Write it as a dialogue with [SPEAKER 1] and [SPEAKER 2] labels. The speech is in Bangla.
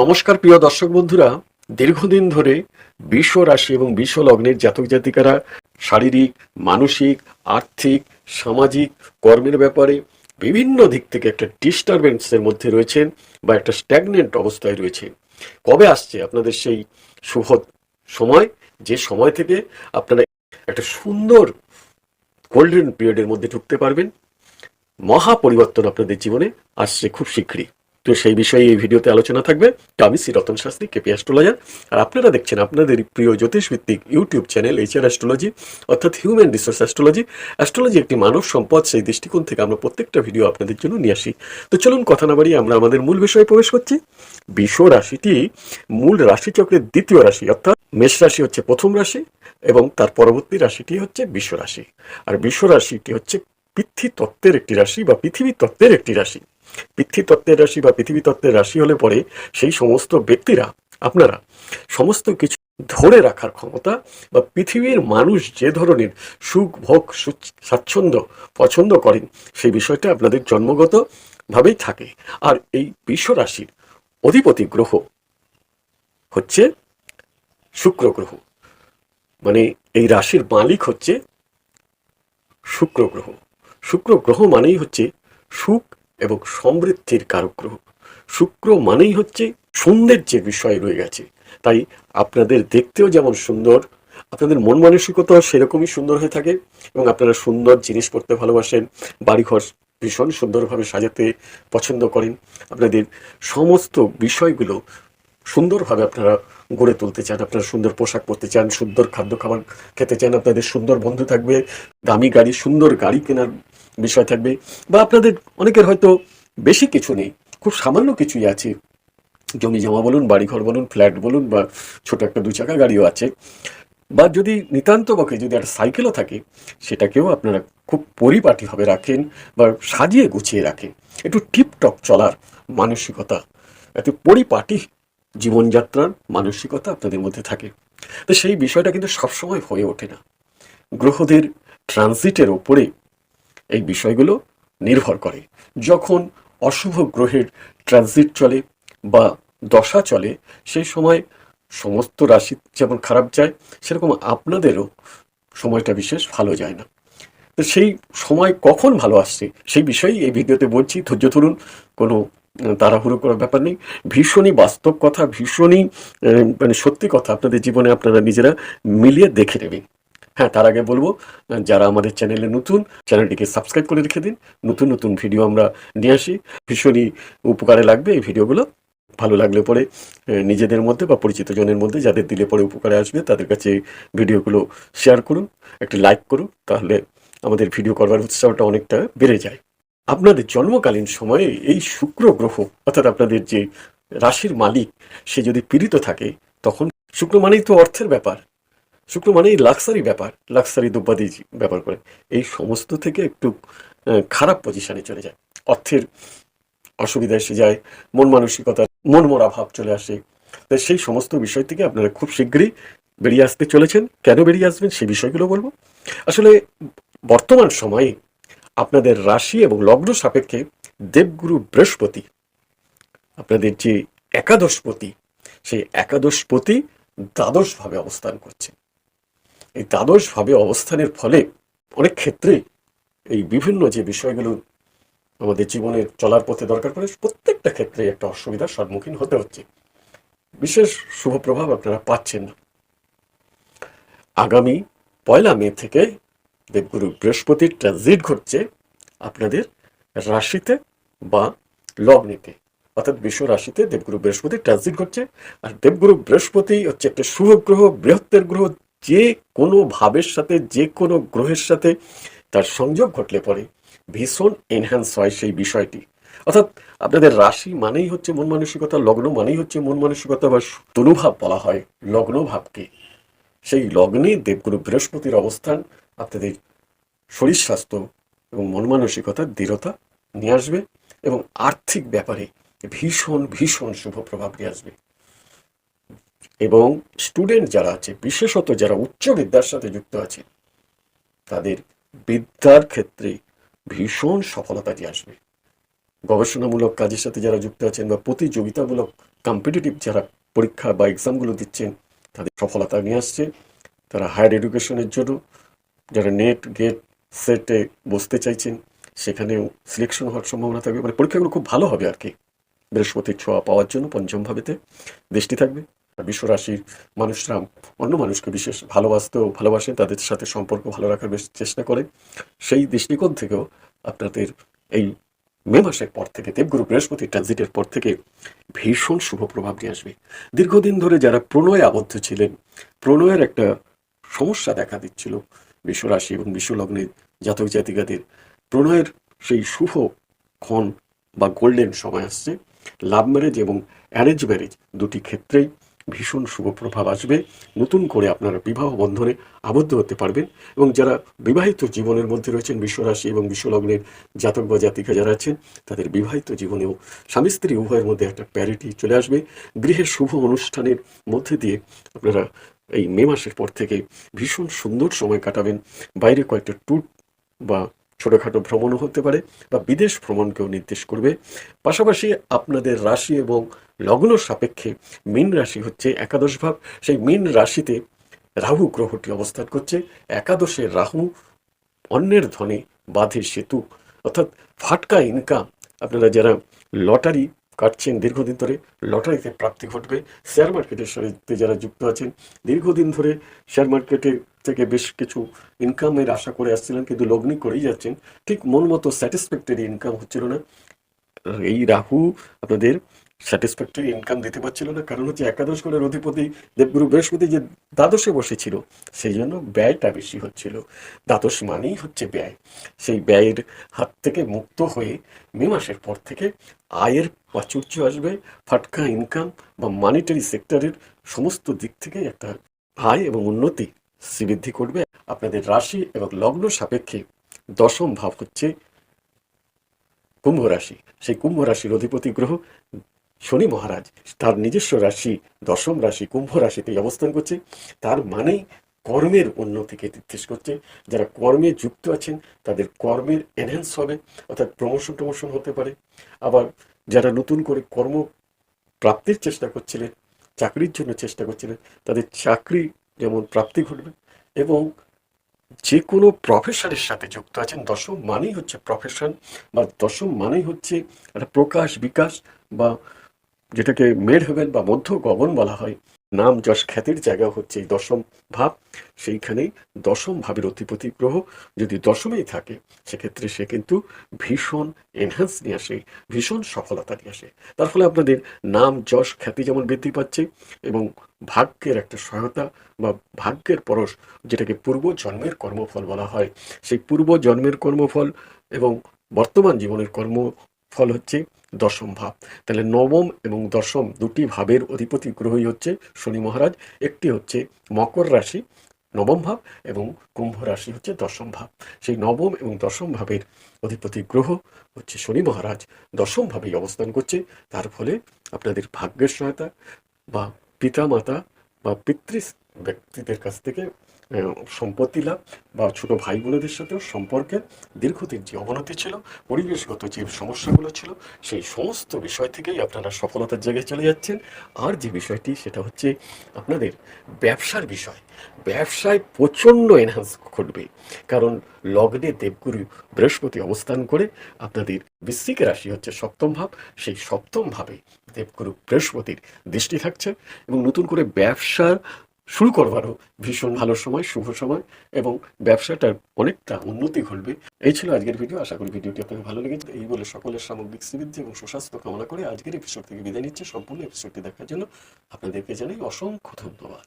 [SPEAKER 1] নমস্কার, প্রিয় দর্শক বন্ধুরা। দীর্ঘদিন ধরে বিশ্ব রাশি এবং বিশ্ব লগ্নের জাতক জাতিকারা শারীরিক, মানসিক, আর্থিক, সামাজিক কর্মের ব্যাপারে বিভিন্ন দিক থেকে একটা ডিস্টারবেন্সের মধ্যে রয়েছেন বা একটা স্ট্যাগনেন্ট অবস্থায় রয়েছে। কবে আসছে আপনাদের সেই শুভ সময়? যে সময় থেকে আপনারা একটা সুন্দর গোল্ডেন পিরিয়ডের মধ্যে ঢুকতে পারবেন। মহা পরিবর্তন আপনাদের জীবনে আসছে খুব শীঘ্রই তো সেই বিষয়ে এই ভিডিওতে আলোচনা থাকবে। তো আমি শ্রী রতন শাস্ত্রী কেপি অ্যাস্ট্রোলজার। আর আপনারা দেখছেন আপনাদের প্রিয় জ্যোতিষভিত্তিক ইউটিউব চ্যানেল এইচআর অ্যাস্ট্রোলজি, অর্থাৎ হিউম্যান রিসোর্স অ্যাস্ট্রোলজি। অ্যাস্ট্রোলজি একটি মানব সম্পদ, সেই দৃষ্টিকোণ থেকে আমরা প্রত্যেকটা ভিডিও আপনাদের জন্য নিয়ে আসি। তো চলুন কথা না বাড়িয়ে আমরা আমাদের মূল বিষয়ে প্রবেশ করছি। বিষ রাশিটি মূল রাশিচক্রের দ্বিতীয় রাশি, অর্থাৎ মেষ রাশি হচ্ছে প্রথম রাশি এবং তার পরবর্তী রাশিটি হচ্ছে বিশ্ব রাশি। আর বিশ্ব রাশিটি হচ্ছে পৃথিবী তত্ত্বের একটি রাশি বা পৃথিবী তত্ত্বের একটি রাশি। পৃথ্বী তত্ত্বের রাশি বা পৃথিবী তত্ত্বের রাশি হলে পরে সেই সমস্ত ব্যক্তিরা, আপনারা সমস্ত কিছু ধরে রাখার ক্ষমতা বা পৃথিবীর মানুষ যে ধরনের সুখ, ভোগ স্বাচ্ছন্দ্য পছন্দ করেন, সেই বিষয়টা আপনাদের জন্মগত ভাবেই থাকে। আর এই বিশ্ব রাশির অধিপতি গ্রহ হচ্ছে শুক্র গ্রহ। মানে এই রাশির মালিক হচ্ছে শুক্র গ্রহ। শুক্র গ্রহ মানেই হচ্ছে সুখ এবং সমৃদ্ধির কারক গ্রহ শুক্র মানেই হচ্ছে সৌন্দর্যের বিষয় রয়ে গেছে। তাই আপনাদের দেখতেও যেমন সুন্দর, আপনাদের মন মানসিকতা সেরকমই সুন্দর হয়ে থাকে এবং আপনারা সুন্দর জিনিস পড়তে ভালোবাসেন, বাড়িঘর ভীষণ সুন্দরভাবে সাজাতে পছন্দ করেন। আপনাদের সমস্ত বিষয়গুলো সুন্দরভাবে আপনারা গড়ে তুলতে চান, আপনারা সুন্দর পোশাক পরতে চান, সুন্দর খাদ্য খাবার খেতে চান, আপনাদের সুন্দর বন্ধু থাকবে, দামি গাড়ি, সুন্দর গাড়ি কেনার বিষয় থাকবে। বা আপনাদের অনেকের হয়তো বেশি কিছু নেই, খুব সামান্য কিছুই আছে। জমি জমা বলুন, বাড়িঘর বলুন, ফ্ল্যাট বলুন, বা ছোট একটা দু চাকা গাড়িও আছে। বা যদি নিতান্ত পক্ষে যদি একটা সাইকেলও থাকে, সেটাকেও আপনারা খুব পরিপাটিভাবে রাখেন বা সাজিয়ে গুছিয়ে রাখেন। একটু টিপটপ চলার মানসিকতা, একটু পরিপাটি জীবনযাত্রার মানসিকতা আপনাদের মধ্যে থাকে। তো সেই বিষয়টা কিন্তু সবসময় হয়ে ওঠে না। গ্রহদের ট্রানজিটের ওপরে এই বিষয়গুলো নির্ভর করে। যখন অশুভ গ্রহের ট্রানজিট চলে বা দশা চলে, সেই সময় সমস্ত রাশি যেমন খারাপ যায়, সেরকম আপনাদেরও সময়টা বিশেষ ভালো যায় না। তো সেই সময় কখন ভালো আসছে, সেই বিষয়েই এই ভিডিওতে বলছি। ধৈর্য ধরুন, কোনো তাড়াহুড়ো করার ব্যাপার নেই। ভীষণই বাস্তব কথা, ভীষণই মানে সত্যি কথা আপনাদের জীবনে আপনারা নিজেরা মিলিয়ে দেখে নেবেন। হ্যাঁ তার আগে বলব, যারা আমাদের চ্যানেলে নতুন, চ্যানেলটিকে সাবস্ক্রাইব করে রেখে দিন। নতুন নতুন ভিডিও আমরা নিয়ে আসি। ভীষণই উপকারে লাগবে এই ভিডিওগুলো। ভালো লাগলে পরে নিজেদের মধ্যে বা পরিচিত জনের মধ্যে যাদের দিলে পরে উপকারে আসবে, তাদের কাছে ভিডিওগুলো শেয়ার করুন, একটি লাইক করুন, তাহলে আমাদের ভিডিও করবার উৎসাহটা অনেকটা বেড়ে যায়। আপনাদের জন্মকালীন সময়ে এই শুক্র গ্রহ, অর্থাৎ আপনাদের যে রাশির মালিক, সে যদি পীড়িত থাকে, তখন শুক্র মানেই তো অর্থের ব্যাপার। শুক্র মানেই লাক্সারি ব্যাপার লাক্সারি দ্রব্যাদি ব্যাপার করে। এই সমস্ত থেকে একটু খারাপ পজিশনে চলে যায়। অর্থের অসুবিধা এসে যায়, মন মানসিকতা, মন মরা ভাব চলে আসে। তাই সেই সমস্ত বিষয় থেকে আপনারা খুব শীঘ্রই বেরিয়ে আসতে চলেছেন। কেন বেরিয়ে আসবেন সেই বিষয়গুলো বলব। আসলে বর্তমান সময়ে আপনাদের রাশি এবং লগ্ন সাপেক্ষে দেবগুরু বৃহস্পতি, আপনাদের যে একাদশপতি সেই একাদশপতি দ্বাদশভাবে অবস্থান করছে। এই দ্বাদশভাবে অবস্থানের ফলে অনেক ক্ষেত্রে এই বিভিন্ন যে বিষয়গুলো আমাদের জীবনের চলার পথে দরকার পড়ে, প্রত্যেকটা ক্ষেত্রে একটা অসুবিধার সম্মুখীন হতে হচ্ছে। বিশেষ শুভ প্রভাব আপনারা পাচ্ছেন না। আগামী পয়লা মে থেকে দেবগুরু বৃহস্পতির ট্রানজিট ঘটছে আপনাদের রাশিতে বা লগ্নেতে। অর্থাৎ বিশ্ব রাশিতে দেবগুরু বৃহস্পতি ট্রানজিট ঘটছে। আর দেবগুরু বৃহস্পতি হচ্ছে একটা শুভ গ্রহ, বৃহত্তের গ্রহ যে কোনো ভাবের সাথে, যে কোনো গ্রহের সাথে তার সংযোগ ঘটলে পরে ভীষণ এনহ্যান্স হয় সেই বিষয়টি। অর্থাৎ আপনাদের রাশি মানেই হচ্ছে মন মানসিকতা, লগ্ন মানেই হচ্ছে মন মানসিকতা বা তনুভাব বলা হয় লগ্ন ভাবকে সেই লগ্নে দেবগুরু বৃহস্পতির অবস্থান, আপনাদের শরীর স্বাস্থ্য এবং মন মানসিকতার দৃঢ়তা নিয়ে আসবে এবং আর্থিক ব্যাপারে ভীষণ ভীষণ শুভ প্রভাব নিয়ে আসবে। এবং স্টুডেন্ট যারা আছে, বিশেষত যারা উচ্চ বিদ্যার সাথে যুক্ত আছে, তাদের বিদ্যার ক্ষেত্রে ভীষণ সফলতা দিয়ে আসবে। গবেষণামূলক কাজের সাথে যারা যুক্ত আছেন বা প্রতিযোগিতামূলক কম্পিটিটিভ যারা পরীক্ষা বা এক্সামগুলো দিচ্ছেন, তাদের সফলতা নিয়ে আসছে। তারা হায়ার এডুকেশনের জন্য যারা নেট গেট সেটে বসতে চাইছেন, সেখানেও সিলেকশন হওয়ার সম্ভাবনা থাকবে। মানে পরীক্ষাগুলো খুব ভালো হবে আর কি। বৃহস্পতির ছোঁয়া পাওয়ার জন্য পঞ্চম ভাবেতে দৃষ্টি থাকবে। আর বিশ্ব রাশির মানুষরা অন্য মানুষকে বিশেষ ভালোবাসতেও ভালোবাসেন তাদের সাথে সম্পর্ক ভালো রাখার বেশ চেষ্টা করে। সেই দৃষ্টিকোণ থেকেও আপনাদের এই মে মাসের পর থেকে, দেবগুরু বৃহস্পতি ট্রানজিটের পর থেকে ভীষণ শুভ প্রভাব নিয়ে আসবে। দীর্ঘদিন ধরে যারা প্রণয়ে আবদ্ধ ছিলেন, প্রণয়ের একটা সমস্যা দেখা দিচ্ছিল বিশ্বরাশি এবং বিশ্বলগ্নের জাতক জাতিকাদের। প্রণয়ের সেই শুভ ক্ষণ বা গোল্ডেন সময় আসছে। লাভ ম্যারেজ এবং অ্যারেঞ্জ ম্যারেজ দুটি ক্ষেত্রেই ভীষণ শুভ প্রভাব আসবে। নতুন করে আপনারা বিবাহ বন্ধনে আবদ্ধ হতে পারবেন এবং যারা বিবাহিত জীবনের মধ্যে রয়েছেন, বিশ্বরাশি এবং বিশ্বলগ্নের জাতক বা জাতিকা যারা আছেন, তাদের বিবাহিত জীবনেও স্বামী স্ত্রী উভয়ের মধ্যে একটা প্যারিটি চলে আসবে। গৃহের শুভ অনুষ্ঠানের মধ্যে দিয়ে আপনারা এই মে মাসের পর থেকে ভীষণ সুন্দর সময় কাটাবেন। বাইরে কয়েকটা ট্যুর বা ছোটোখাটো ভ্রমণও হতে পারে বা বিদেশ ভ্রমণকেও নির্দেশ করবে। পাশাপাশি আপনাদের রাশি এবং লগ্ন সাপেক্ষে মীন রাশি হচ্ছে একাদশ ভাব। সেই মীন রাশিতে রাহু গ্রহটি অবস্থান করছে। একাদশে রাহু অন্যের ধনে বাঁধে সেতু। অর্থাৎ ফাটকা ইনকাম আপনারা যারা লটারি কাটছেন দীর্ঘদিন ধরে, লটারিতে প্রাপ্তি ঘটবে। শেয়ার মার্কেটের সাথে যারা যুক্ত আছেন, দীর্ঘদিন ধরে শেয়ার মার্কেটে থেকে বেশ কিছু ইনকামের আশা করে আসছিলেন, কিন্তু লগ্নি করেই যাচ্ছেন। ঠিক মন মতো স্যাটিসফ্যাক্টরি ইনকাম হচ্ছিল না। এই রাহু আপনাদের স্যাটিসফ্যাক্টরি ইনকাম দিতে পারছিল না। কারণ হচ্ছে একাদশ ঘরের অধিপতি দেবগুরু বৃহস্পতি যে দ্বাদশে বসেছিল, সেই জন্য ব্যয়টা বেশি হচ্ছিল। দ্বাদশ মানেই হচ্ছে ব্যয়। সেই ব্যয়ের হাত থেকে মুক্ত হয়ে মে মাসের পর থেকে আয়ের প্রাচুর্য আসবে। ফাটকা ইনকাম বা মানিটারি সেক্টরের সমস্ত দিক থেকে একটা আয় এবং উন্নতি শ্রীবৃদ্ধি করবে। আপনাদের রাশি এবং লগ্ন সাপেক্ষে দশম ভাব হচ্ছে কুম্ভ রাশি। সেই কুম্ভ রাশির অধিপতি গ্রহ শনি মহারাজ, তার নিজস্ব রাশি দশম রাশি কুম্ভ রাশিতেই অবস্থান করছে। তার মানেই কর্মের উন্নতিকে নির্দেশ করছে। যারা কর্মে যুক্ত আছেন, তাদের কর্মের এনহ্যান্স হবে, অর্থাৎ প্রমোশন টমোশন হতে পারে। আবার যারা নতুন করে কর্ম প্রাপ্তির চেষ্টা করছিলেন, চাকরির জন্য চেষ্টা করছিলেন, তাদের চাকরি যেমন প্রাপ্তি ঘটবে এবং যে কোনো প্রফেশনের সাথে যুক্ত আছেন, দশম মানেই হচ্ছে প্রফেশন বা দশম মানেই হচ্ছে একটা প্রকাশ, বিকাশ বা যেটাকে মেড হেভেন বা মধ্য গগন বলা হয়। নাম যশ খ্যাতির জায়গা হচ্ছে এই দশম ভাব। সেইখানেই দশম ভাবের অধিপতি গ্রহ যদি দশমেই থাকে, সেক্ষেত্রে সে কিন্তু ভীষণ এনহ্যান্স নিয়ে আসে, ভীষণ সফলতা নিয়ে আসে। তার ফলে আপনাদের নাম যশ খ্যাতি যেমন বৃদ্ধি পাচ্ছে এবং ভাগ্যের একটা সহায়তা বা ভাগ্যের পরশ যেটাকে পূর্ব জন্মের কর্মফল বলা হয়, সেই পূর্ব জন্মের কর্মফল এবং বর্তমান জীবনের কর্মফল হচ্ছে দশম ভাব। তাহলে নবম এবং দশম দুটি ভাবের অধিপতি গ্রহই হচ্ছে শনি মহারাজ, একটি হচ্ছে মকর রাশি, নবম ভাব এবং কুম্ভ রাশি হচ্ছে দশম ভাব। সেই নবম এবং দশম ভাবের অধিপতি গ্রহ হচ্ছে শনি মহারাজ। দশম ভাবেই অবস্থান করছে, তার ফলে আপনাদের ভাগ্যের সহায়তা বা পিতা মাতা বা পিতৃ ব্যক্তিদের কাছ থেকে সম্পত্তি লাভ বা ছোট ভাই বোনেদের সাথেও সম্পর্কে দীর্ঘদিন যে অবনতি ছিল, পরিবেশগত যে সমস্যাগুলো ছিল, সেই সমস্ত বিষয় থেকেই আপনারা সফলতার জায়গায় চলে যাচ্ছেন। আর যে বিষয়টি, সেটা হচ্ছে আপনাদের ব্যবসার বিষয়। ব্যবসায় প্রচণ্ড এনহান্স ঘটবে। কারণ লগ্নে দেবগুরু বৃহস্পতি অবস্থান করে আপনাদের বৃশ্চিক রাশি হচ্ছে সপ্তম ভাব। সেই সপ্তম ভাবে দেবগুরু বৃহস্পতির দৃষ্টি থাকছে এবং নতুন করে ব্যবসা শুরু করবারও ভীষণ ভালো সময়, শুভ সময় এবং ব্যবসাটার অনেকটা উন্নতি ঘটবে। এই ছিল আজকের ভিডিও। আশা করি ভিডিওটি আপনাকে ভালো লেগেছে। এই বলে সকলের সামগ্রিক শ্রীবৃদ্ধি এবং সুস্বাস্থ্য কামনা করে আজকের এপিসোড থেকে বিদায় নিচ্ছে। সম্পূর্ণ এপিসোডটি দেখার জন্য আপনাদেরকে জানাই অসংখ্য ধন্যবাদ।